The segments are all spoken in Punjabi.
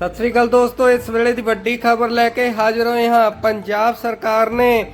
ਸਤਿ ਸ੍ਰੀ ਅਕਾਲ ਦੋਸਤੋ, ਇਸ ਵੇਲੇ ਦੀ ਵੱਡੀ ਖਬਰ ਲੈ ਕੇ ਹਾਜ਼ਰ ਹੋਏ ਹਾਂ। ਪੰਜਾਬ ਸਰਕਾਰ ਨੇ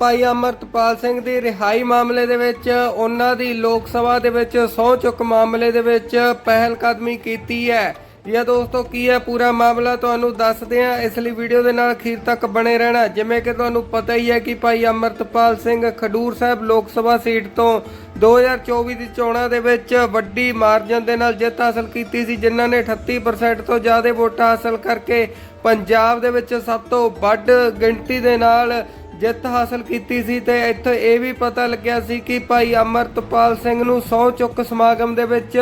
ਭਾਈ ਅਮਰਤਪਾਲ ਸਿੰਘ ਦੀ ਰਿਹਾਈ ਮਾਮਲੇ ਦੇ ਵਿੱਚ, ਉਹਨਾਂ ਦੀ ਲੋਕ ਸਭਾ ਦੇ ਵਿੱਚ ਸਹੁੰ ਚੁੱਕ ਮਾਮਲੇ ਦੇ ਵਿੱਚ ਪਹਿਲ ਕਦਮੀ ਕੀਤੀ ਹੈ। ਇਹ ਦੋਸਤੋ, ਕੀ ਹੈ ਪੂਰਾ ਮਾਮਲਾ? ਤੁਹਾਨੂੰ ਦੱਸਦੇ ਹਾਂ, ਇਸ ਲਈ ਵੀਡੀਓ ਦੇ ਨਾਲ ਅਖੀਰ ਤੱਕ ਬਣੇ ਰਹਿਣਾ। ਜਿਵੇਂ ਕਿ ਤੁਹਾਨੂੰ ਪਤਾ ਹੀ ਹੈ ਕਿ ਭਾਈ ਅਮਰਤਪਾਲ ਸਿੰਘ ਖਡੂਰ ਸਾਹਿਬ ਲੋਕ ਸਭਾ ਸੀਟ ਤੋਂ 2024 ਦੀ ਚੋਣਾਂ ਦੇ ਵਿੱਚ ਵੱਡੀ ਮਾਰਜਨ ਦੇ ਨਾਲ ਜਿੱਤ ਹਾਸਲ ਕੀਤੀ ਸੀ, ਜਿਨ੍ਹਾਂ ਨੇ 38% ਤੋਂ ਜ਼ਿਆਦਾ ਵੋਟਾਂ ਹਾਸਲ ਕਰਕੇ ਪੰਜਾਬ ਦੇ ਵਿੱਚ ਸਭ ਤੋਂ ਵੱਧ ਗਿਣਤੀ ਦੇ ਨਾਲ ਜਿੱਤ ਹਾਸਲ ਕੀਤੀ ਸੀ ਤੇ ਇੱਥੇ ਇਹ ਵੀ ਪਤਾ ਲੱਗਿਆ ਸੀ ਕਿ ਭਾਈ ਅਮਰਤਪਾਲ ਸਿੰਘ ਨੂੰ ਸਹੁੰ ਚੁੱਕ ਸਮਾਗਮ ਦੇ ਵਿੱਚ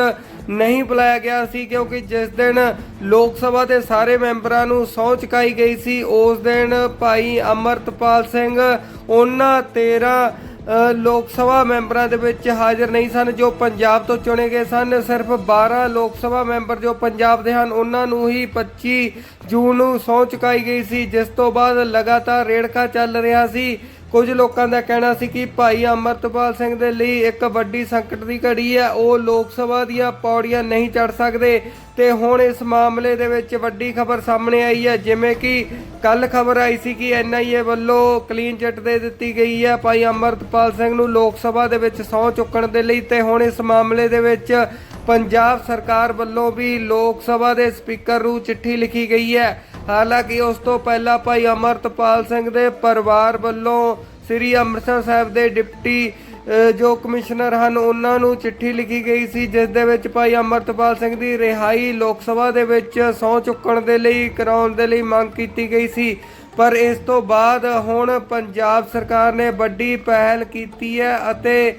ਨਹੀਂ ਬੁਲਾਇਆ ਗਿਆ ਸੀ, ਕਿਉਂਕਿ ਜਿਸ ਦਿਨ ਲੋਕ ਸਭਾ ਦੇ ਸਾਰੇ ਮੈਂਬਰਾਂ ਨੂੰ ਸਹੁੰ ਚੁਕਾਈ ਗਈ ਸੀ, ਉਸ ਦਿਨ ਭਾਈ ਅਮਰਤਪਾਲ ਸਿੰਘ ਉਹਨਾਂ 13 ਲੋਕ ਸਭਾ ਮੈਂਬਰਾਂ ਦੇ ਵਿੱਚ ਹਾਜ਼ਰ ਨਹੀਂ ਸਨ, ਜੋ ਪੰਜਾਬ ਤੋਂ ਚੁਣੇ ਗਏ ਸਨ। ਸਿਰਫ 12 ਲੋਕ ਸਭਾ ਮੈਂਬਰ ਜੋ ਪੰਜਾਬ ਦੇ ਹਨ, ਉਹਨਾਂ ਨੂੰ ਹੀ 25 ਜੂਨ ਨੂੰ ਸਹੁੰ ਚੁਕਾਈ ਗਈ ਸੀ, ਜਿਸ ਤੋਂ ਬਾਅਦ ਲਗਾਤਾਰ ਰੇੜਕਾ ਚੱਲ ਰਿਹਾ ਸੀ। ਕੁਝ ਲੋਕਾਂ ਦਾ ਕਹਿਣਾ ਸੀ ਕਿ ਭਾਈ ਅਮਰਤਪਾਲ ਸਿੰਘ ਦੇ ਲਈ ਇੱਕ ਵੱਡੀ ਸੰਕਟ ਦੀ ਘੜੀ ਹੈ। ਉਹ ਲੋਕ ਸਭਾ ਦੀਆਂ ਪੌੜੀਆਂ ਨਹੀਂ ਚੜ ਸਕਦੇ ਤੇ ਹੁਣ ਇਸ ਮਾਮਲੇ ਦੇ ਵਿੱਚ ਵੱਡੀ ਖਬਰ ਸਾਹਮਣੇ ਆਈ ਹੈ। ਜਿਵੇਂ ਕਿ ਕੱਲ ਖਬਰ ਆਈ ਸੀ ਕਿ ਐਨਆਈਏ ਵੱਲੋਂ ਕਲੀਨ ਚਿੱਟ ਦੇ ਦਿੱਤੀ ਗਈ ਹੈ। ਭਾਈ ਅਮਰਤਪਾਲ ਸਿੰਘ ਨੂੰ ਲੋਕ ਸਭਾ ਦੇ ਵਿੱਚ ਸਹੁੰ ਚੁੱਕਣ ਦੇ ਲਈ ਤੇ ਹੁਣ ਇਸ ਮਾਮਲੇ ਦੇ ਵਿੱਚ ਪੰਜਾਬ ਸਰਕਾਰ ਵੱਲੋਂ ਵੀ ਲੋਕ ਸਭਾ ਦੇ ਸਪੀਕਰ ਨੂੰ ਚਿੱਠੀ ਲਿਖੀ ਗਈ ਹੈ। ਹਾਲਾਂਕਿ ਉਸ ਤੋਂ ਪਹਿਲਾਂ ਭਾਈ ਅਮਰਤਪਾਲ ਸਿੰਘ ਦੇ ਪਰਿਵਾਰ ਵੱਲੋਂ ਸ੍ਰੀ ਅੰਮ੍ਰਿਤਸਰ ਸਾਹਿਬ ਦੇ ਡਿਪਟੀ ਜੋ ਕਮਿਸ਼ਨਰ ਹਨ, ਉਹਨਾਂ ਨੂੰ ਚਿੱਠੀ ਲਿਖੀ ਗਈ ਸੀ, ਜਿਸ ਦੇ ਵਿੱਚ ਭਾਈ ਅਮਰਤਪਾਲ ਸਿੰਘ ਦੀ ਰਿਹਾਈ ਲੋਕ ਸਭਾ ਦੇ ਵਿੱਚ ਸਹੁੰ ਚੁੱਕਣ ਦੇ ਲਈ, ਕਰਾਉਣ ਦੇ ਲਈ ਮੰਗ ਕੀਤੀ ਗਈ ਸੀ। ਪਰ ਇਸ ਤੋਂ ਬਾਅਦ ਹੁਣ ਪੰਜਾਬ ਸਰਕਾਰ ਨੇ ਵੱਡੀ ਪਹਿਲ ਕੀਤੀ ਹੈ ਅਤੇ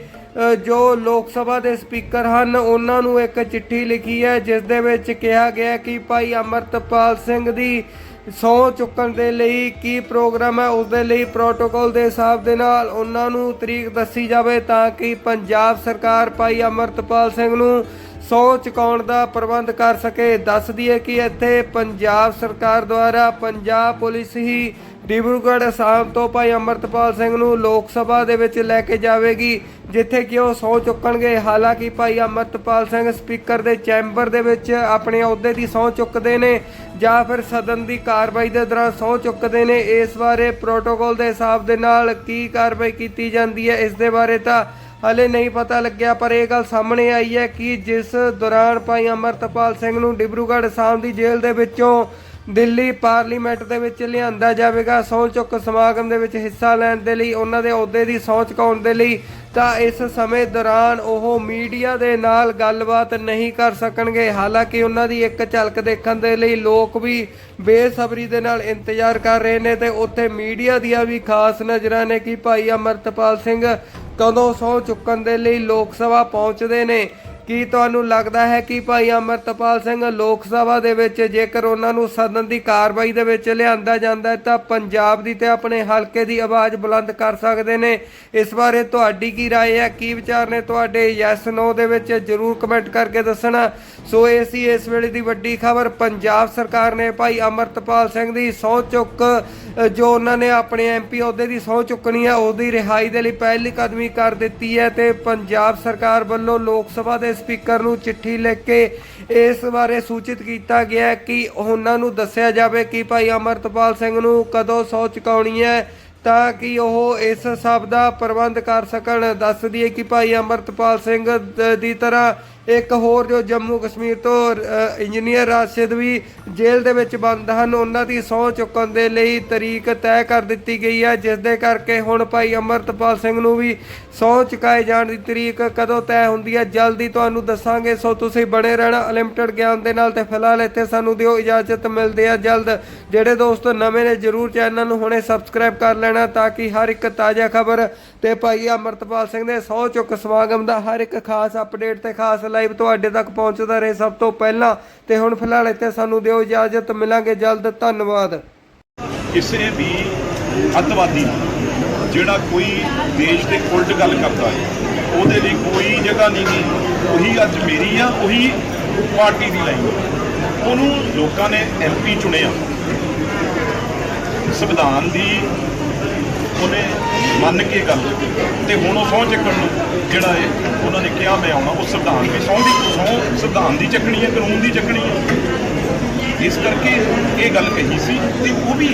ਜੋ ਲੋਕ ਸਭਾ ਦੇ ਸਪੀਕਰ ਹਨ, ਉਹਨਾਂ ਨੂੰ ਇੱਕ ਚਿੱਠੀ ਲਿਖੀ ਹੈ, ਜਿਸ ਦੇ ਵਿੱਚ ਕਿਹਾ ਗਿਆ ਕਿ ਭਾਈ ਅਮਰਤਪਾਲ ਸਿੰਘ ਦੀ ਸਹੁੰ ਚੁੱਕਣ ਦੇ ਲਈ ਕੀ ਪ੍ਰੋਗਰਾਮ ਹੈ ਉਸ ਦੇ ਲਈ ਪ੍ਰੋਟੋਕਾਲ ਦੇ ਹਿਸਾਬ ਦੇ ਨਾਲ ਉਹਨਾਂ ਨੂੰ ਤਰੀਕ ਦੱਸੀ ਜਾਵੇ ਤਾਂ ਕਿ ਪੰਜਾਬ ਸਰਕਾਰ ਭਾਈ ਅਮਰਤਪਾਲ ਸਿੰਘ ਨੂੰ ਸਹੁੰ ਚੁਕਾਉਣ ਦਾ ਪ੍ਰਬੰਧ ਕਰ ਸਕੇ। ਦੱਸ ਦਈਏ ਕਿ ਇੱਥੇ ਪੰਜਾਬ ਸਰਕਾਰ ਦੁਆਰਾ ਪੰਜਾਬ ਪੁਲਿਸ ਹੀ ਡਿਬਰੂਗੜ੍ਹ ਅਸਾਮ ਤੋਂ ਭਾਈ ਅਮਰਤਪਾਲ ਸਿੰਘ ਨੂੰ ਲੋਕ ਸਭਾ ਦੇ ਵਿੱਚ ਲੈ ਕੇ ਜਾਵੇਗੀ, ਜਿੱਥੇ ਕਿ ਉਹ ਸਹੁੰ ਚੁੱਕਣਗੇ। ਹਾਲਾਂਕਿ ਭਾਈ ਅਮਰਤਪਾਲ ਸਿੰਘ ਸਪੀਕਰ ਦੇ ਚੈਂਬਰ ਦੇ ਵਿੱਚ ਆਪਣੇ ਅਹੁਦੇ ਦੀ ਸਹੁੰ ਚੁੱਕਦੇ ਨੇ ਜਾਂ ਫਿਰ ਸਦਨ ਦੀ ਕਾਰਵਾਈ ਦੇ ਦੌਰਾਨ ਸਹੁੰ ਚੁੱਕਦੇ ਨੇ। ਇਸ ਬਾਰੇ ਪ੍ਰੋਟੋਕੋਲ ਦੇ ਹਿਸਾਬ ਦੇ ਨਾਲ ਕੀ ਕਾਰਵਾਈ ਕੀਤੀ ਜਾਂਦੀ ਹੈ, ਇਸ ਦੇ ਬਾਰੇ ਤਾਂ ਹਲੇ ਨਹੀਂ ਪਤਾ ਲੱਗਿਆ, ਪਰ ਇਹ ਗੱਲ ਸਾਹਮਣੇ ਆਈ ਹੈ ਕਿ ਜਿਸ ਦੌਰਾਨ ਭਾਈ ਅਮਰਤਪਾਲ ਸਿੰਘ ਨੂੰ ਡਿਬਰੂਗੜ੍ਹ ਅਸਾਮ ਦੀ ਜੇਲ੍ਹ ਦੇ ਵਿੱਚੋਂ ਦਿੱਲੀ ਪਾਰਲੀਮੈਂਟ ਦੇ ਵਿੱਚ ਲਿਆਂਦਾ ਜਾਵੇਗਾ। ਸਹੁੰ ਚੁੱਕ ਸਮਾਗਮ ਦੇ ਵਿੱਚ ਹਿੱਸਾ ਲੈਣ ਦੇ ਲਈ ਉਹਨਾਂ ਦੇ ਅਹੁਦੇ ਦੀ ਸਹੁੰ ਚੁਕਾਉਣ ਦੇ ਲਈ ਤਾਂ ਇਸ ਸਮੇਂ ਦੌਰਾਨ ਉਹ ਮੀਡੀਆ ਦੇ ਨਾਲ ਗੱਲਬਾਤ ਨਹੀਂ ਕਰ ਸਕਣਗੇ। ਹਾਲਾਂਕਿ ਉਹਨਾਂ ਦੀ ਇੱਕ ਝਲਕ ਦੇਖਣ ਦੇ ਲਈ ਲੋਕ ਵੀ ਬੇਸਬਰੀ ਦੇ ਨਾਲ ਇੰਤਜ਼ਾਰ ਕਰ ਰਹੇ ਨੇ ਤੇ ਉੱਥੇ ਮੀਡੀਆ ਦੀਆਂ ਵੀ ਖਾਸ ਨਜ਼ਰਾਂ ਨੇ ਕਿ ਭਾਈ ਅਮਰਤਪਾਲ ਸਿੰਘ ਕਦੋਂ ਸਹੁੰ ਚੁੱਕਣ ਦੇ ਲਈ ਲੋਕ ਸਭਾ ਪਹੁੰਚਦੇ ਨੇ। ਕੀ ਤੁਹਾਨੂੰ ਲੱਗਦਾ ਹੈ ਕਿ ਭਾਈ ਅਮਰਤਪਾਲ ਸਿੰਘ ਲੋਕ ਸਭਾ ਦੇ ਵਿੱਚ ਜੇਕਰ ਉਹਨਾਂ ਨੂੰ ਸਦਨ ਦੀ ਕਾਰਵਾਈ ਦੇ ਵਿੱਚ ਲਿਆਂਦਾ ਜਾਂਦਾ ਹੈ ਤਾਂ ਪੰਜਾਬ ਦੀ ਤੇ ਆਪਣੇ ਹਲਕੇ ਦੀ ਆਵਾਜ਼ ਬੁਲੰਦ ਕਰ ਸਕਦੇ ਨੇ ਇਸ ਬਾਰੇ ਤੁਹਾਡੀ ਕੀ رائے ਹੈ ਕੀ ਵਿਚਾਰ ਨੇ ਤੁਹਾਡੇ ਯੈਸ ਨੋ ਦੇ ਵਿੱਚ ਜਰੂਰ ਕਮੈਂਟ ਕਰਕੇ ਦੱਸਣਾ ਸੋ ਇਹ ਸੀ ਇਸ ਵੇਲੇ ਦੀ ਵੱਡੀ ਖਬਰ ਪੰਜਾਬ ਸਰਕਾਰ ਨੇ ਭਾਈ ਅਮਰਤਪਾਲ ਸਿੰਘ ਦੀ ਸਹੁੰ ਚੁੱਕ ਅ, ਜੋ ਉਹਨਾਂ ਨੇ ਆਪਣੇ ਐਮਪੀ ਅਹੁਦੇ ਦੀ ਸਹੁੰ ਚੁੱਕਣੀ ਹੈ ਉਹਦੀ ਰਿਹਾਈ ਦੇ ਲਈ ਪਹਿਲੀ ਕਦਮੀ ਕਰ ਦਿੱਤੀ ਹੈ ਤੇ ਪੰਜਾਬ ਸਰਕਾਰ ਵੱਲੋਂ ਲੋਕ ਸਭਾ ਦੇ ਸਪੀਕਰ ਨੂੰ ਚਿੱਠੀ ਲਿਖ ਕੇ ਇਸ ਬਾਰੇ ਸੂਚਿਤ ਕੀਤਾ ਗਿਆ ਕਿ ਉਹਨਾਂ ਨੂੰ ਦੱਸਿਆ ਜਾਵੇ ਕਿ ਭਾਈ ਅਮਰਤਪਾਲ ਸਿੰਘ ਨੂੰ ਕਦੋਂ ਸੌ ਚੁਕਾਉਣੀ ਹੈ ਤਾਂ ਕਿ ਉਹ ਇਸ ਸਭ ਦਾ ਪ੍ਰਬੰਧ ਕਰ ਸਕਣ। ਦੱਸ ਦਈਏ ਕਿ ਭਾਈ ਅਮਰਤਪਾਲ ਸਿੰਘ ਦੀ ਤਰ੍ਹਾਂ ਇੱਕ ਹੋਰ ਜੋ ਜੰਮੂ ਕਸ਼ਮੀਰ ਤੋਂ ਇੰਜੀਨੀਅਰ ਰਾਸ਼ਿਦ ਵੀ ਜੇਲ੍ਹ ਦੇ ਵਿੱਚ ਬੰਦ ਹਨ। ਉਹਨਾਂ ਦੀ ਸਹੁੰ ਚੁੱਕਣ ਦੇ ਲਈ ਤਰੀਕ ਤੈਅ ਕਰ ਦਿੱਤੀ ਗਈ ਹੈ, ਜਿਸ ਦੇ ਕਰਕੇ ਹੁਣ ਭਾਈ ਅਮਰਤਪਾਲ ਸਿੰਘ ਨੂੰ ਵੀ ਸਹੁੰ ਚੁਕਾਏ ਜਾਣ ਦੀ ਤਰੀਕ ਕਦੋਂ ਤੈਅ ਹੁੰਦੀ ਹੈ, ਜਲਦੀ ਤੁਹਾਨੂੰ ਦੱਸਾਂਗੇ। ਸੋ ਤੁਸੀਂ ਬਣੇ ਰਹਿਣਾ ਅਨਲਿਮਟਿਡ ਗਿਆਨ ਦੇ ਨਾਲ ਤੇ ਫਿਲਹਾਲ ਇੱਥੇ ਸਾਨੂੰ ਦਿਓ ਇਜਾਜ਼ਤ, ਮਿਲਦੇ ਆ ਜਲਦ। ਜਿਹੜੇ ਦੋਸਤ ਨਵੇਂ ਨੇ, ਜਰੂਰ ਚੈਨਲ ਨੂੰ ਹੁਣੇ ਸਬਸਕ੍ਰਾਈਬ ਕਰ ਲੈਣਾ ਤਾਂ ਕਿ ਹਰ ਇੱਕ ਤਾਜ਼ਾ ਖਬਰ ਤੇ ਭਾਈ ਅਮਰਤਪਾਲ ਸਿੰਘ ਦੇ ਸਹੁੰ ਚੁੱਕ ਸਮਾਗਮ ਦਾ ਹਰ ਇੱਕ ਖਾਸ ਅਪਡੇਟ ਤੇ ਖਾਸ ਲਾਈਵ ਤੁਹਾਡੇ ਤੱਕ ਪਹੁੰਚਦਾ ਰਹੇ ਸਭ ਤੋਂ ਪਹਿਲਾਂ ਤੇ ਹੁਣ ਫਿਲਹਾਲ ਇੱਥੇ ਸਾਨੂੰ ਦਿਓ ਇਜਾਜ਼ਤ, ਮਿਲਾਂਗੇ ਜਲਦ, ਧੰਨਵਾਦ। ਕਿਸੇ ਵੀ ਅੱਤਵਾਦੀ ਜਿਹੜਾ ਕੋਈ ਦੇਸ਼ ਦੇ ਉਲਟ ਗੱਲ ਕਰਦਾ ਹੈ, ਉਹਦੇ ਲਈ ਕੋਈ ਜਗ੍ਹਾ ਨਹੀਂ ਗੀ ਉਹੀ ਅੱਜ ਮੇਰੀ ਆ, ਉਹੀ ਪਾਰਟੀ ਦੀ ਲਾਈਨ। ਉਹਨੂੰ ਲੋਕਾਂ ਨੇ ਐਮਪੀ ਚੁਣਿਆ। ਸੰਵਿਧਾਨ ਦੀ ਉਹਨੇ ਮੰਨ ਕੇ ਗੱਲ ਤੇ ਹੁਣ ਉਹ ਸਹੁੰ ਚੱਕਣ ਨੂੰ ਜਿਹੜਾ ਹੈ ਉਹਨਾਂ ਨੇ ਕਿਹਾ, ਮੈਂ ਆਉਣਾ। ਉਹ ਸੰਵਿਧਾਨ ਦੀ ਸਹੁੰ ਦੀ, ਸਹੁੰ ਸੰਵਿਧਾਨ ਦੀ ਚੱਕਣੀ ਹੈ, ਕਾਨੂੰਨ ਦੀ ਚੱਕਣੀ ਹੈ। ਇਸ ਕਰਕੇ ਇਹ ਗੱਲ ਕਹੀ ਸੀ ਤੇ ਉਹ ਵੀ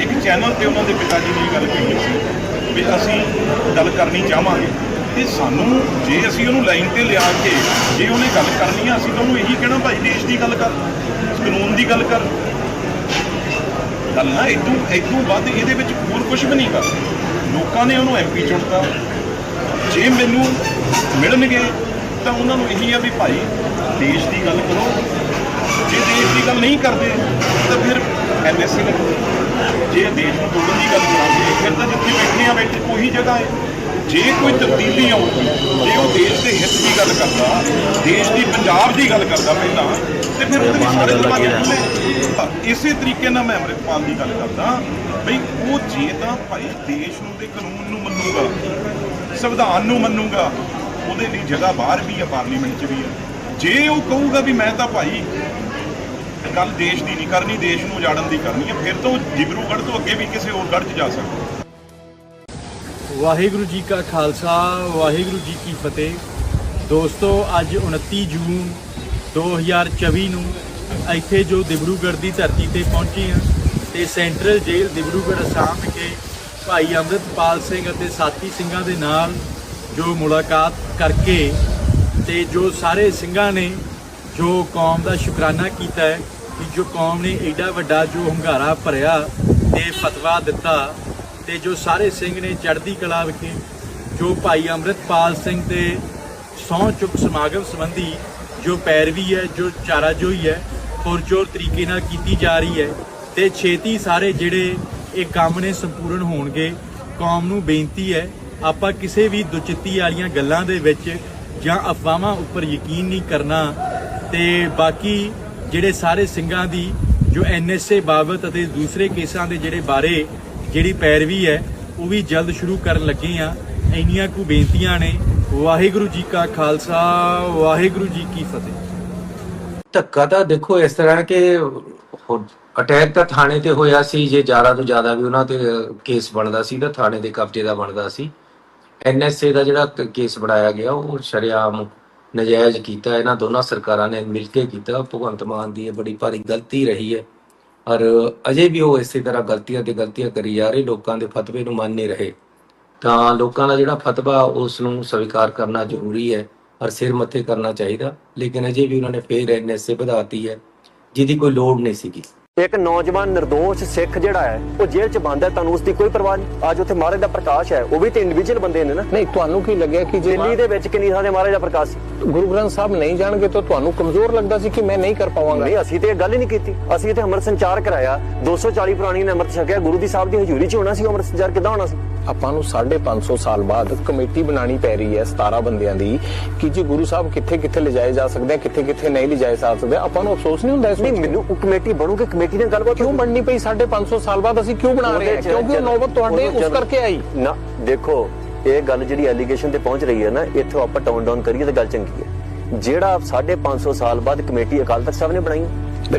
ਇੱਕ ਚੈਨਲ ਤੇ ਉਹਨਾਂ ਦੇ ਪਿਤਾ ਜੀ ਨੇ ਗੱਲ ਕਹੀ ਸੀ ਵੀ ਅਸੀਂ ਗੱਲ ਕਰਨੀ ਚਾਹਾਂਗੇ। ਤੇ ਸਾਨੂੰ ਜੇ ਅਸੀਂ ਉਹਨੂੰ ਲਾਈਨ ਤੇ ਲਿਆ ਕੇ ਜੇ ਉਹਨੇ ਗੱਲ ਕਰਨੀ ਆ, ਅਸੀਂ ਤਾਂ ਉਹਨੂੰ ਇਹੀ ਕਹਿਣਾ, ਭਾਈ, ਦੇਸ਼ ਦੀ ਗੱਲ ਕਰ, ਕਾਨੂੰਨ ਦੀ ਗੱਲ ਕਰ। ਗੱਲ ਨਾ ਇਦੋਂ ਇਦੋਂ ਵੱਧ ਇਹਦੇ ਵਿੱਚ ਕੁਝ ਵੀ ਨਹੀਂ ਕਰ ਲੋਕਾਂ ਨੇ ਉਹਨੂੰ ਐਮਪੀ ਚੁਣਤਾ। ਜੇ ਮੈਨੂੰ ਮਿਲਣਗੇ ਤਾਂ ਉਹਨਾਂ ਨੂੰ ਇਹੀ ਆ ਵੀ ਭਾਈ ਦੇਸ਼ ਦੀ ਗੱਲ ਕਰੋ। ਜੇ ਦੇਸ਼ ਦੀ ਗੱਲ ਨਹੀਂ ਕਰਦੇ ਤਾਂ ਫਿਰ ਐਮਐਸਸੀ ਲੱਗੋ। ਜੇ ਦੇਸ਼ ਨੂੰ ਤੋੜਨ ਦੀ ਗੱਲ ਕਰਾਂਗੇ ਫਿਰ ਤਾਂ ਜਿੱਥੇ ਬੈਠੇ ਆ ਬੈਠੇ ਉਹੀ ਜਗ੍ਹਾ ਹੈ। ਜੇ ਕੋਈ ਤਬਦੀਲੀ ਆਉਂਦੀ ਜੇ ਉਹ ਦੇਸ਼ ਦੇ ਹਿੱਤ ਦੀ ਗੱਲ ਕਰਦਾ ਦੇਸ਼ ਦੀ ਪੰਜਾਬ ਦੀ ਗੱਲ ਕਰਦਾ ਪਹਿਲਾਂ ਤੇ ਫਿਰ ਉਹਦੇ ਸਾਰੇ ਦਰਵਾਜ਼ੇ ਖੁੱਲੇ ਇਸੇ ਤਰੀਕੇ ਨਾਲ ਮੈਂ ਅੰਮ੍ਰਿਤਪਾਲ ਦੀ ਗੱਲ ਕਰਦਾ। ਬਈ ਉਹ ਜੇ ਤਾਂ ਭਾਈ ਦੇਸ਼ ਨੂੰ ਤੇ ਕਾਨੂੰਨ ਨੂੰ ਮੰਨੂਗਾ, ਸੰਵਿਧਾਨ ਨੂੰ ਮੰਨੂਗਾ, ਉਹਦੇ ਲਈ ਜਗ੍ਹਾ ਬਾਹਰ ਵੀ ਆ, ਪਾਰਲੀਮੈਂਟ 'ਚ ਵੀ ਆ। ਜੇ ਉਹ ਕਹੂਗਾ ਵੀ ਮੈਂ ਤਾਂ ਭਾਈ ਗੱਲ ਦੇਸ਼ ਦੀ ਨਹੀਂ ਕਰਨੀ, ਦੇਸ਼ ਨੂੰ ਉਜਾੜਨ ਦੀ ਕਰਨੀ ਹੈ ਫਿਰ ਤਾਂ ਉਹ ਡਿਬਰੂਗੜ੍ਹ ਤੋਂ ਅੱਗੇ ਵੀ ਕਿਸੇ ਹੋਰ ਗੜ੍ਹ 'ਚ ਜਾ ਸਕਦਾ। ਵਾਹਿਗੁਰੂ ਜੀ ਕਾ ਖਾਲਸਾ, ਵਾਹਿਗੁਰੂ ਜੀ ਕੀ ਫਤਿਹ। ਦੋਸਤੋ, ਅੱਜ 29 ਜੂਨ 2024 ਨੂੰ ਇੱਥੇ ਜੋ ਦਿਬਰੂਗੜ੍ਹ ਦੀ ਧਰਤੀ ਤੇ ਪਹੁੰਚੇ ਹਾਂ ਤੇ ਸੈਂਟਰਲ ਜੇਲ੍ਹ ਦਿਬਰੂਗੜ੍ਹ ਅਸਾਮ ਵਿਖੇ ਭਾਈ ਅੰਮ੍ਰਿਤਪਾਲ ਸਿੰਘ ਅਤੇ ਸਾਥੀ ਸਿੰਘਾਂ ਦੇ ਨਾਲ ਜੋ ਮੁਲਾਕਾਤ ਕਰਕੇ ਤੇ ਜੋ ਸਾਰੇ ਸਿੰਘਾਂ ਨੇ ਜੋ ਕੌਮ ਦਾ ਸ਼ੁਕਰਾਨਾ ਕੀਤਾ ਹੈ ਕਿ ਜੋ ਕੌਮ ਨੇ ਐਡਾ ਵੱਡਾ ਜੋ ਹੰਗਾਰਾ ਭਰਿਆ ਤੇ ਫਤਵਾ ਦਿੱਤਾ ਤੇ ਜੋ ਸਾਰੇ ਸਿੰਘ ਨੇ ਚੜ੍ਹਦੀ ਕਲਾ ਵਿਖੇ ਜੋ ਭਾਈ ਅੰਮ੍ਰਿਤਪਾਲ ਸਿੰਘ ਦੇ ਸਹੁੰ ਚੁੱਕ ਸਮਾਗਮ ਸੰਬੰਧੀ ਜੋ ਪੈਰਵੀ ਹੈ, ਜੋ ਚਾਰਾਜੋਈ ਹੈ, ਪੁਰਜੋਰ ਤਰੀਕੇ ਨਾਲ ਕੀਤੀ ਜਾ ਰਹੀ ਹੈ ਤੇ ਛੇਤੀ ਸਾਰੇ ਜਿਹੜੇ ਇਹ ਕੰਮ ਨੇ ਸੰਪੂਰਨ ਹੋਣਗੇ। ਕੌਮ ਨੂੰ ਬੇਨਤੀ ਹੈ, ਆਪਾਂ ਕਿਸੇ ਵੀ ਦੁਚਿੱਤੀ ਵਾਲੀਆਂ ਗੱਲਾਂ ਦੇ ਵਿੱਚ ਜਾਂ ਅਫਵਾਹਾਂ ਉੱਪਰ ਯਕੀਨ ਨਹੀਂ ਕਰਨਾ। ਤੇ ਬਾਕੀ ਜਿਹੜੇ ਸਾਰੇ ਸਿੰਘਾਂ ਦੀ ਜੋ ਐਨਐਸਏ ਬਾਬਤ ਅਤੇ ਦੂਸਰੇ ਕੇਸਾਂ ਦੇ ਜਿਹੜੇ ਬਾਰੇ ਜਿਹੜੀ ਪੈਰਵੀ ਹੈ, ਉਹ ਵੀ ਜਲਦ ਸ਼ੁਰੂ ਕਰਨ ਲੱਗੇ ਆ ਇੰਨੀਆਂ ਕੁ ਬੇਨਤੀਆਂ ਨੇ। ਵਾਹਿਗੁਰੂ ਜੀ ਕਾ ਖਾਲਸਾ, ਵਾਹਿਗੁਰੂ ਜੀ ਕੀ ਫਤਿਹ। ਧੱਕਾ ਤਾਂ ਦੇਖੋ ਇਸ ਤਰ੍ਹਾਂ ਕਿ ਅਟੈਕ ਤਾਂ ਥਾਣੇ ਤੇ ਹੋਇਆ ਸੀ, ਜੇ ਜ਼ਿਆਦਾ ਤੋਂ ਜ਼ਿਆਦਾ ਵੀ ਉਹਨਾਂ ਤੇ ਕੇਸ ਬਣਦਾ ਸੀ ਤਾਂ ਥਾਣੇ ਦੇ ਕਬਜ਼ੇ ਦਾ ਬਣਦਾ ਸੀ। ਐਨਐਸਏ ਦਾ ਜਿਹੜਾ ਕੇਸ ਬਣਾਇਆ ਗਿਆ, ਉਹ ਸ਼ਰੇਆਮ ਨਜਾਇਜ਼ ਕੀਤਾ, ਇਹਨਾਂ ਦੋਨਾਂ ਸਰਕਾਰਾਂ ਨੇ ਮਿਲ ਕੇ ਕੀਤਾ। ਭਗਵੰਤ ਮਾਨ ਦੀ ਇਹ ਬੜੀ ਭਾਰੀ ਗਲਤੀ ਰਹੀ ਹੈ। ਔਰ ਅਜੇ ਵੀ ਉਹ ਇਸੇ ਤਰ੍ਹਾਂ ਗਲਤੀਆਂ ਤੇ ਗਲਤੀਆਂ ਕਰੀ ਜਾ ਰਹੇ, ਲੋਕਾਂ ਦੇ ਫਤਵੇ ਨੂੰ ਮੰਨ ਨਹੀਂ ਰਹੇ। ਤਾਂ ਲੋਕਾਂ ਦਾ ਜਿਹੜਾ ਫਤਵਾ, ਉਸ ਨੂੰ ਸਵੀਕਾਰ ਕਰਨਾ ਜ਼ਰੂਰੀ ਹੈ। ਔਰ ਸਿਰ ਮੱਥੇ ਕਰਨਾ ਚਾਹੀਦਾ। ਲੇਕਿਨ ਅਜੇ ਵੀ ਉਹਨਾਂ ਨੇ ਫੇਰ ਐਨਐਸਏ ਵਧਾਤੀ ਹੈ, ਜਿਹਦੀ ਕੋਈ ਲੋੜ ਨਹੀਂ ਸੀਗੀ। ਇੱਕ ਨੌਜਵਾਨ નિર્ਦੋਸ਼ ਸਿੱਖ ਜਿਹੜਾ ਹੈ ਉਹ ਜੇਲ੍ਹ 'ਚ ਬੰਦ ਹੈ ਤੁਹਾਨੂੰ ਉਸ ਦੀ ਕੋਈ ਪਰਵਾਹ ਨਹੀਂ। ਅੱਜ ਉੱਥੇ ਮਹਾਰਾਜ ਦਾ ਪ੍ਰਕਾਸ਼ ਹੈ ਉਹ ਵੀ ਤੇ ਇੰਡੀਵਿਜੂਅਲ ਬੰਦੇ ਨੇ ਨਾ। ਨਹੀਂ ਤੁਹਾਨੂੰ ਕੀ ਲੱਗਿਆ ਕਿ ਜੇ ਦਿੱਲੀ ਦੇ ਵਿੱਚ ਕਿੰਨੀ ਤੇ ਮਹਾਰਾਜ ਦਾ ਪ੍ਰਕਾਸ਼ ਸੀ? ਗੁਰੂ ਗ੍ਰੰਥ ਸਾਹਿਬ ਨਹੀਂ ਜਾਣਗੇ ਤਾਂ ਤੁਹਾਨੂੰ ਕਮਜ਼ੋਰ ਲੱਗਦਾ ਸੀ ਕਿ ਮੈਂ ਨਹੀਂ ਕਰ ਪਾਵਾਂਗਾ। ਨਹੀਂ ਅਸੀਂ ਤੇ ਇਹ ਗੱਲ ਹੀ ਨਹੀਂ ਕੀਤੀ। ਅਸੀਂ ਤੇ ਅੰਮ੍ਰਿਤ ਸੰਚਾਰ ਕਰਾਇਆ। 240 ਪੁਰਾਣੀ ਨੇ ਅੰਮ੍ਰਿਤ ਛਕਿਆ। ਗੁਰੂ ਦੀ ਸਾਹਿਬ ਦੀ ਹਜ਼ੂਰੀ 'ਚ ਹੋਣਾ ਸੀ ਉਹ ਅੰਮ੍ਰਿਤ ਸੰਚਾਰ ਕਿੱਦਾਂ ਹੋਣਾ ਸੀ? ਆਪਾਂ ਨੂੰ 550 ਸਾਲ ਬਾਅਦ ਕਮੇਟੀ ਬਣਾਣੀ ਪੈ ਰਹੀ ਹੈ 17 ਬੰਦਿਆਂ ਦੀ ਕਿ ਜੀ ਗੁਰੂ ਸਾਹਿਬ ਕਿੱਥੇ ਕਿੱਥੇ ਲਿਜਾਏ ਜਾ ਸਕਦੇ ਆ ਕਿੱਥੇ ਕਿੱਥੇ ਨਹੀਂ ਲਿਜਾਏ ਜਾ ਸਕਦੇ ਆਪਾਂ ਨੂੰ ਅਫਸੋਸ ਨਹੀਂ ਹੁੰਦਾ ਇਸ ਨਹੀਂ ਮੈਨੂੰ ਕਮੇਟੀ ਬਣੂਗੀ ਕਮੇਟੀ ਨਾਲ ਗੱਲਬਾਤ ਕਿਉਂ ਬਣਨੀ ਪਈ? 550 ਸਾਲ ਬਾਅਦ ਅਸੀਂ ਕਿਉਂ ਬਣਾ ਰਹੇ ਹਾਂ? ਕਿਉਂਕਿ ਉਹ ਨੌਬਤ ਤੁਹਾਡੇ ਉਸ ਕਰਕੇ ਆਈ। ਨਾ ਦੇਖੋ ਇਹ ਗੱਲ ਜਿਹੜੀ ਐਲੀਗੇਸ਼ਨ ਤੇ ਪਹੁੰਚ ਰਹੀ ਹੈ ਨਾ ਇੱਥੋਂ ਆਪਾਂ ਟਾਊਨ ਡਾਊਨ ਕਰੀਏ ਤਾਂ ਗੱਲ ਚੰਗੀ ਹੈ। ਜਿਹੜਾ 550 ਸਾਲ ਬਾਅਦ ਕਮੇਟੀ ਅਕਾਲ ਤਖਤ ਸਾਹਿਬ ਨੇ ਬਣਾਈ।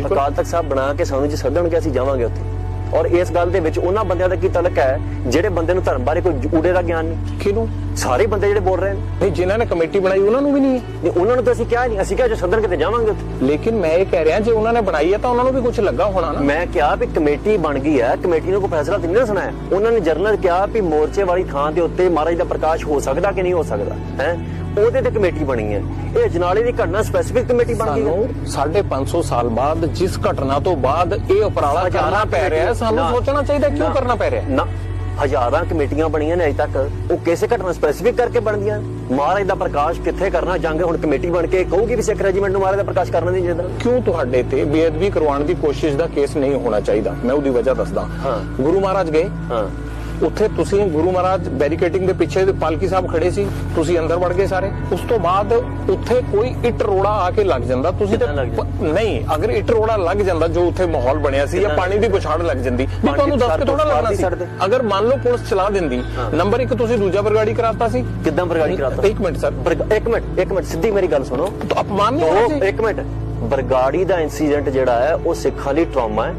ਅਕਾਲ ਤਖਤ ਸਾਹਿਬ ਬਣਾ ਕੇ ਸਾਨੂੰ ਜੇ ਸੱਦਣਗੇ ਅਸੀਂ ਜਾਵਾਂਗੇ ਉੱਥੇ। ਔਰ ਇਸ ਗੱਲ ਦੇ ਵਿੱਚ ਉਹਨਾਂ ਬੰਦਿਆਂ ਦਾ ਕੀ ਤਲਕ ਹੈ? ਜਿਹੜੇ ਬੰਦੇ ਨੂੰ ਧਰਮ ਬਾਰੇ ਕੋਈ ਊੜੇ ਦਾ ਗਿਆਨ ਨਹੀਂ। ਕਿਹਨੂੰ? ਸਾਰੇ ਬੰਦੇ ਜਿਹੜੇ ਬੋਲ ਰਹੇ ਨੇ। ਨਹੀਂ ਜਿਨ੍ਹਾਂ ਨੇ ਕਮੇਟੀ ਬਣਾਈ ਉਹਨਾਂ ਨੂੰ ਵੀ ਨਹੀਂ। ਹੈ ਨਹੀਂ, ਉਹਨਾਂ ਨੂੰ ਤਾਂ ਅਸੀਂ ਕਿਹਾ ਨਹੀਂ। ਅਸੀਂ ਕਿਹਾ ਜੇ ਸੱਦਣਗੇ ਤੇ ਜਾਵਾਂਗੇ ਲੇਕਿਨ ਮੈਂ ਇਹ ਕਹਿ ਰਿਹਾ ਜੇ ਉਹਨਾਂ ਨੇ ਬਣਾਈ ਹੈ ਤਾਂ ਉਹਨਾਂ ਨੂੰ ਵੀ ਕੁਝ ਲੱਗਾ ਹੋਣਾ ਨਾ। ਮੈਂ ਕਿਹਾ ਵੀ ਕਮੇਟੀ ਬਣ ਗਈ ਹੈ। ਕਮੇਟੀ ਨੂੰ ਕੋਈ ਫੈਸਲਾ ਤੇ ਨਹੀਂ ਸੁਣਾਇਆ। ਉਹਨਾਂ ਨੇ ਜਰਨਲ ਕਿਹਾ ਵੀ ਮੋਰਚੇ ਵਾਲੀ ਥਾਂ ਦੇ ਉੱਤੇ ਮਹਾਰਾਜ ਦਾ ਪ੍ਰਕਾਸ਼ ਹੋ ਸਕਦਾ ਕਿ ਨਹੀਂ ਹੋ ਸਕਦਾ ਹੈ? ਉਹਦੇ ਤੇ ਕਮੇਟੀ ਬਣੀ ਹੈ। ਇਹ ਜਨਾਲੇ ਦੀ ਘਟਨਾ ਸਪੈਸੀਫਿਕ ਕਮੇਟੀ ਬਣ ਗਈ ਸਾਨੂੰ 550 ਸਾਲ ਬਾਅਦ ਜਿਸ ਘਟਨਾ ਤੋਂ ਬਾਅਦ ਇਹ ਉਪਰਾਲਾ ਕਰਨਾ ਪੈ ਰਿਹਾ ਹੈ, ਸਾਨੂੰ ਸੋਚਣਾ ਚਾਹੀਦਾ ਕਿਉਂ ਕਰਨਾ ਪੈ ਰਿਹਾ ਹੈ? ਨਾ। ਹਜ਼ਾਰਾਂ ਕਮੇਟੀਆਂ ਬਣੀਆਂ ਨੇ ਅਜੇ ਤੱਕ। ਉਹ ਕਿਸੇ ਘਟਨਾ ਸਪੈਸੀਫਿਕ ਕਰਕੇ ਬਣਦੀਆਂ ਮਹਾਰਾਜ ਦਾ ਪ੍ਰਕਾਸ਼ ਕਿੱਥੇ ਕਰਨਾ? ਜੰਗ ਹੁਣ ਕਮੇਟੀ ਬਣ ਕੇ ਕਹੂਗੀ ਵੀ ਸਿੱਖ ਰੈਜੀਮੈਂਟ ਨੂੰ ਮਹਾਰਾਜ ਦਾ ਪ੍ਰਕਾਸ਼ ਕਰਨਾ ਨਹੀਂ ਚਾਹੀਦਾ ਕਿਉਂ ਤੁਹਾਡੇ ਤੇ ਬੇਅਦਬੀ ਕਰਵਾਉਣ ਦੀ ਕੋਸ਼ਿਸ਼ ਦਾ ਕੇਸ ਨਹੀਂ ਹੋਣਾ ਚਾਹੀਦਾ? ਮੈਂ ਉਹਦੀ ਵਜ੍ਹਾ ਦੱਸਦਾ। ਹਾਂ। ਗੁਰੂ ਮਹਾਰਾਜ ਗਏ। ਹਾਂ। ਉੱਥੇ ਤੁਸੀਂ ਗੁਰੂ ਮਹਾਰਾਜ ਬੈਰੀਕੇਟਿੰਗ ਦੇ ਪਿੱਛੇ ਪਾਲਕੀ ਸਾਹਿਬ ਖੜੇ ਸੀ ਤੁਸੀਂ ਅੰਦਰ ਵੜ ਗਏ ਸਾਰੇ। ਉਸ ਤੋਂ ਬਾਅਦ ਉੱਥੇ ਕੋਈ ਇੱਟ ਰੋੜਾ ਆ ਕੇ ਲੱਗ ਜਾਂਦਾ। ਤੁਸੀਂ ਨਹੀਂ ਅਗਰ ਇੱਟ ਰੋੜਾ ਲੱਗ ਜਾਂਦਾ ਜੋ ਉੱਥੇ ਮਾਹੌਲ ਬਣਿਆ ਸੀ ਜਾਂ? ਪਾਣੀ ਦੀ ਪੁਛਾੜ ਲੱਗ ਜਾਂਦੀ। ਵੀ ਤੁਹਾਨੂੰ ਦੱਸ ਕੇ ਥੋੜਾ ਲੱਗਣਾ ਸੀ। ਅਗਰ ਮੰਨ ਲਓ ਪੁਲਿਸ ਚਲਾ ਦਿੰਦੀ ਨੰਬਰ 1 ਤੁਸੀਂ ਦੂਜਾ ਬਰਗਾੜੀ ਕਰਾਤਾ ਸੀ। ਕਿੱਦਾਂ ਬਰਗਾੜੀ ਕਰਾਤਾ? ਇੱਕ ਮਿੰਟ ਸਰ। ਇੱਕ ਮਿੰਟ ਇੱਕ ਮਿੰਟ ਸਿੱਧੀ ਮੇਰੀ ਗੱਲ ਸੁਣੋ। ਅਪਮਾਨ ਨਹੀਂ ਹੋਣਾ ਸੀ। ਇੱਕ ਮਿੰਟ। ਬਰਗਾੜੀ ਦਾ ਇਨਸੀਡੈਂਟ ਜਿਹੜਾ ਹੈ ਉਹ ਸਿੱਖਾਂ ਲਈ ਟਰਾਮਾ ਹੈ।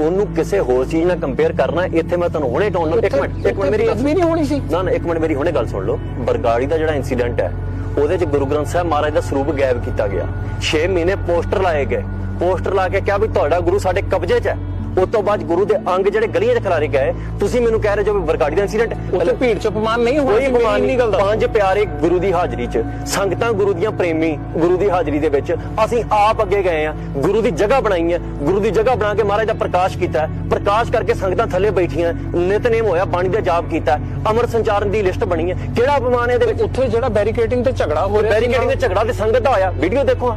ਉਹਨੂੰ ਕਿਸੇ ਹੋਰ ਚੀਜ਼ ਨਾਲ ਕੰਪੇਅਰ ਕਰਨਾ ਇੱਥੇ ਮੈਂ ਤੁਹਾਨੂੰ ਹੁਣੇ ਟਾਉਣ ਇੱਕ ਮਿੰਟ ਇੱਕ ਮਿੰਟ ਮੇਰੀ ਵੀ ਨਹੀਂ ਹੋਣੀ ਸੀ। ਨਾ ਨਾ ਇੱਕ ਮਿੰਟ ਮੇਰੀ ਹੁਣੇ ਗੱਲ ਸੁਣ ਲਓ। ਬਰਗਾੜੀ ਦਾ ਜਿਹੜਾ ਇਨਸੀਡੈਂਟ ਹੈ ਉਹਦੇ ਚ ਗੁਰੂ ਗ੍ਰੰਥ ਸਾਹਿਬ ਮਹਾਰਾਜ ਦਾ ਸਰੂਪ ਗਾਇਬ ਕੀਤਾ ਗਿਆ। 6 ਮਹੀਨੇ ਪੋਸਟਰ ਲਾਏ ਗਏ। ਪੋਸਟਰ ਲਾ ਕੇ ਕਿਹਾ ਵੀ ਤੁਹਾਡਾ ਗੁਰੂ ਸਾਡੇ ਕਬਜ਼ੇ 'ਚ ਹੈ। ਉਸ ਤੋਂ ਬਾਅਦ ਗੁਰੂ ਦੇ ਅੰਗ ਜਿਹੜੇ ਗਲੀਆਂ 'ਚ ਖਿਲਾਰੇ ਗਏ ਤੁਸੀਂ ਮੈਨੂੰ ਕਹਿ ਰਹੇ ਜੋ ਬਰਗਾੜੀ ਦਾ ਇਨਸੀਡੈਂਟ ਉੱਥੇ ਭੀੜ ਚ ਅਪਮਾਨ ਨਹੀਂ ਹੋਣਾ ਕੋਈ ਅਪਮਾਨ ਨਹੀਂ। ਗੱਲ ਦਾ। ਪੰਜ ਪਿਆਰੇ ਗੁਰੂ ਦੀ ਹਾਜ਼ਰੀ 'ਚ ਸੰਗਤਾਂ ਗੁਰੂ ਦੀਆਂ ਪ੍ਰੇਮੀ ਗੁਰੂ ਦੀ ਹਾਜ਼ਰੀ ਦੇ ਵਿੱਚ ਅਸੀਂ ਆਪ ਅੱਗੇ ਗਏ ਆ ਗੁਰੂ ਦੀ ਜਗ੍ਹਾ ਬਣਾਈ ਹੈ ਗੁਰੂ ਦੀ ਜਗ੍ਹਾ ਬਣਾ ਕੇ ਮਹਾਰਾਜ ਦਾ ਪ੍ਰਕਾਸ਼ ਕੀਤਾ। ਪ੍ਰਕਾਸ਼ ਕਰਕੇ ਸੰਗਤਾਂ ਥੱਲੇ ਬੈਠੀਆਂ ਨਿਤਨੇਮ ਹੋਇਆ ਬਾਣੀ ਦਾ ਜਾਪ ਕੀਤਾ ਹੈ। ਅੰਮ੍ਰਿਤ ਸੰਚਾਰਨ ਦੀ ਲਿਸਟ ਬਣੀ ਹੈ। ਕਿਹੜਾ ਅਪਮਾਨ ਹੈ ਇਹਦੇ ਵਿੱਚ? ਉੱਥੇ ਜਿਹੜਾ ਬੈਰੀਕੇਡਿੰਗ ਤੇ ਝਗੜਾ ਹੋ ਰਿਹਾ ਬੈਰੀਕੇਡਿੰਗ ਦੇ ਝਗੜਾ ਤੇ ਸੰਗਤ ਦਾ ਹੋਇਆ। ਵੀਡੀਓ ਦੇਖੋ।